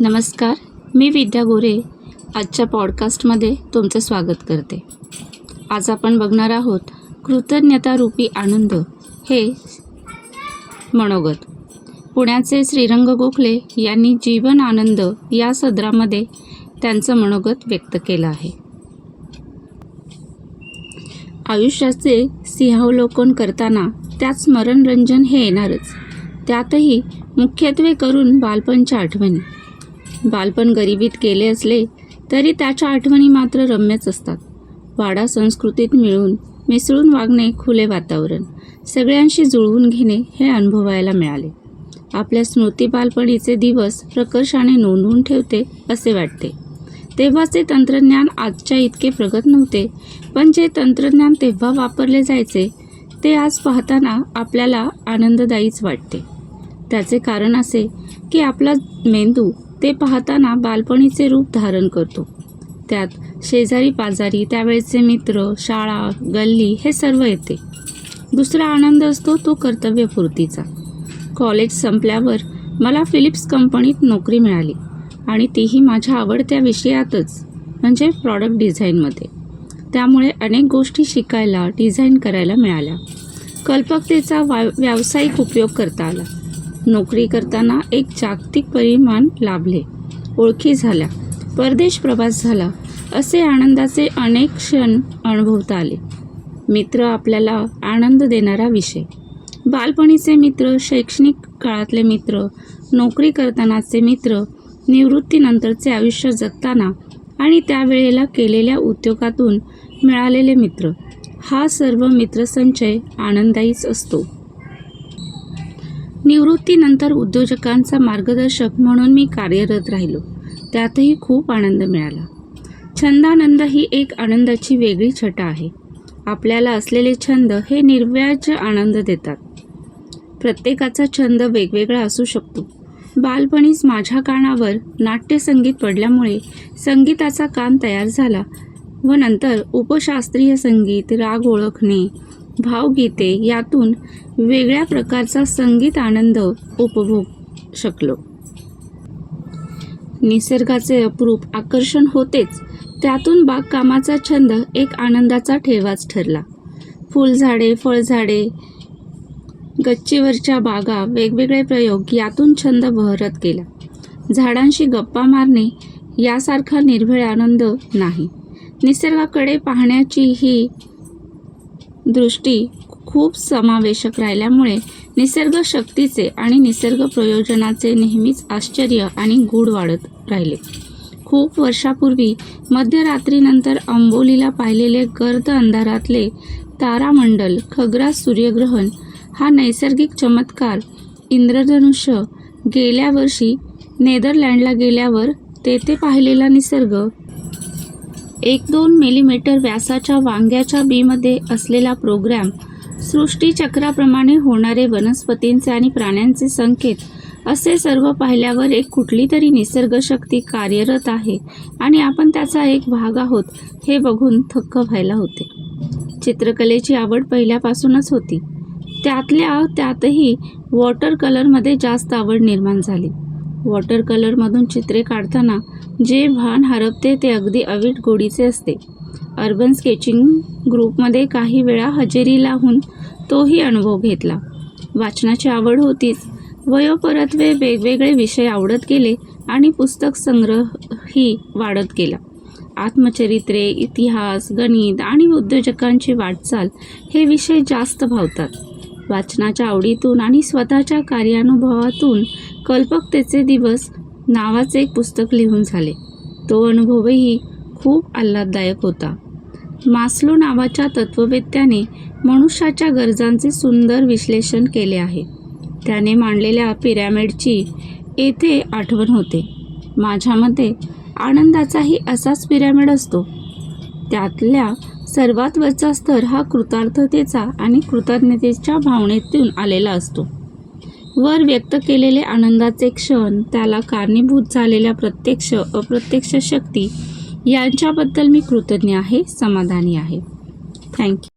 नमस्कार मी विद्या गोरे. आजच्या पॉडकास्टमध्ये तुमचं स्वागत करते. आज आपण बघणार आहोत कृतज्ञतारूपी आनंद हे मनोगत. पुण्याचे श्रीरंग गोखले यांनी जीवन आनंद या सदरामध्ये त्यांचं मनोगत व्यक्त केलं आहे. आयुष्याचे सिंहावलोकन करताना त्यात स्मरणरंजन हे येणारच. त्यातही मुख्यत्वे करून बालपणच्या आठवणी. बालपण गरिबीत केले असले तरी त्याच्या आठवणी मात्र रम्यच असतात. वाडा संस्कृतीत मिळून मिसळून वागणे खुले वातावरण सगळ्यांशी जुळवून घेणे हे अनुभवायला मिळाले. आपल्या स्मृती बालपणीचे दिवस प्रकर्षाने नोंदवून ठेवते असे वाटते. तेव्हाचे तंत्रज्ञान आजच्या इतके प्रगत नव्हते पण जे तंत्रज्ञान तेव्हा वापरले जायचे ते आज पाहताना आपल्याला आनंददायीच वाटते. त्याचे कारण असे की आपला मेंदू ते पाहताना बालपणीचे रूप धारण करतो. त्यात शेजारी पाजारी त्यावेळेचे मित्र शाळा गल्ली हे सर्व येते. दुसरा आनंद असतो तो कर्तव्यपूर्तीचा. कॉलेज संपल्यावर मला फिलिप्स कंपनीत नोकरी मिळाली आणि तीही माझ्या आवडत्या विषयातच म्हणजे प्रॉडक्ट डिझाईनमध्ये त्यामुळे अनेक गोष्टी शिकायला डिझाईन करायला मिळाल्या. कल्पकतेचा वा व्यावसायिक उपयोग करता आला. नोकरी करताना एक जागतिक परिमाण लाभले. ओळखी झाल्या. परदेश प्रवास झाला. असे आनंदाचे अनेक क्षण अनुभवता आले. मित्र आपल्याला आनंद देणारा विषय. बालपणीचे मित्र शैक्षणिक काळातले मित्र नोकरी करतानाचे मित्र निवृत्तीनंतरचे आयुष्य जगताना आणि त्यावेळेला केलेल्या उद्योगातून मिळालेले मित्र. हा सर्व मित्रसंचय आनंदायीच असतो. निवृत्तीनंतर उद्योजकांचा मार्गदर्शक म्हणून मी कार्यरत राहिलो. त्यातही खूप आनंद मिळाला. छंदानंद ही एक आनंदाची वेगळी छटा आहे. आपल्याला असलेले छंद हे निर्व्याज आनंद देतात. प्रत्येकाचा छंद वेगवेगळा असू शकतो. बालपणीच माझ्या कानावर नाट्यसंगीत पडल्यामुळे संगीताचा कान तयार झाला व नंतर उपशास्त्रीय संगीत राग ओळखणे भावगीते यातून वेगळ्या प्रकारचा संगीत आनंद उपभोग शकलो. निसर्गाचे अप्रूप आकर्षण होतेच त्यातून बागकामाचा छंद एक आनंदाचा ठेवाच ठरला. फुलझाडे फळझाडे गच्चीवरच्या बागा वेगवेगळे प्रयोग यातून छंद बहरत गेला. झाडांशी गप्पा मारणे यासारखा निर्भेळ आनंद नाही. निसर्गाकडे पाहण्याची ही दृष्टी खूप समावेशक राहिल्यामुळे निसर्ग शक्तीचे आणि निसर्ग प्रयोजनाचे नेहमीच आश्चर्य आणि गूढ वाढत राहिले. खूप वर्षापूर्वी मध्यरात्रीनंतर अंबोलीला पाहिलेले गर्द अंधारातले तारामंडल खग्रास सूर्यग्रहण हा नैसर्गिक चमत्कार इंद्रधनुष्य गेल्या वर्षी नेदरलँडला गेल्यावर तेथे पाहिलेला निसर्ग एक दोन मिलीमीटर व्यासाच्या वांग्याच्या बीमध्ये असलेला प्रोग्रॅम सृष्टीचक्राप्रमाणे होणारे वनस्पतींचे आणि प्राण्यांचे संकेत असे सर्व पाहिल्यावर एक कुठली तरी निसर्गशक्ती कार्यरत आहे आणि आपण त्याचा एक भाग आहोत हे बघून थक्क व्हायला होते. चित्रकलेची आवड पहिल्यापासूनच होती. त्यातल्या त्यातही वॉटर कलरमध्ये जास्त आवड निर्माण झाली. वॉटर कलरमधून चित्रे काढताना जे भान हरपते ते अगदी अवीट गोडीचे असते. अर्बन स्केचिंग ग्रुपमध्ये काही वेळा हजेरी लावून तोही अनुभव घेतला. वाचनाची आवड होतीच. वयोपरत्वे वेगवेगळे विषय आवडत गेले आणि पुस्तक संग्रहही वाढत गेला. आत्मचरित्रे इतिहास गणित आणि उद्योजकांची वाटचाल हे विषय जास्त भावतात. वाचनाच्या आवडीतून आणि स्वतःच्या कार्यानुभवातून कल्पकतेचे दिवस नावाचे एक पुस्तक लिहून झाले. तो अनुभवही खूप आल्हाददायक होता. मास्लो नावाच्या तत्ववेत्याने मनुष्याच्या गरजांचे सुंदर विश्लेषण केले आहे. त्याने मांडलेल्या पिरॅमिडची येथे आठवण होते. माझ्या मते आनंदाचाही असाच पिरॅमिड असतो. त्यातल्या सर्वात वरचा स्तर हा कृतार्थतेचा आणि कृतज्ञतेच्या भावनेतून आलेला असतो. वर व्यक्त केलेले आनंदाचे क्षण त्याला कारणीभूत झालेल्या प्रत्यक्ष अप्रत्यक्ष शक्ती यांच्याबद्दल मी कृतज्ञ आहे समाधानी आहे. थँक्यू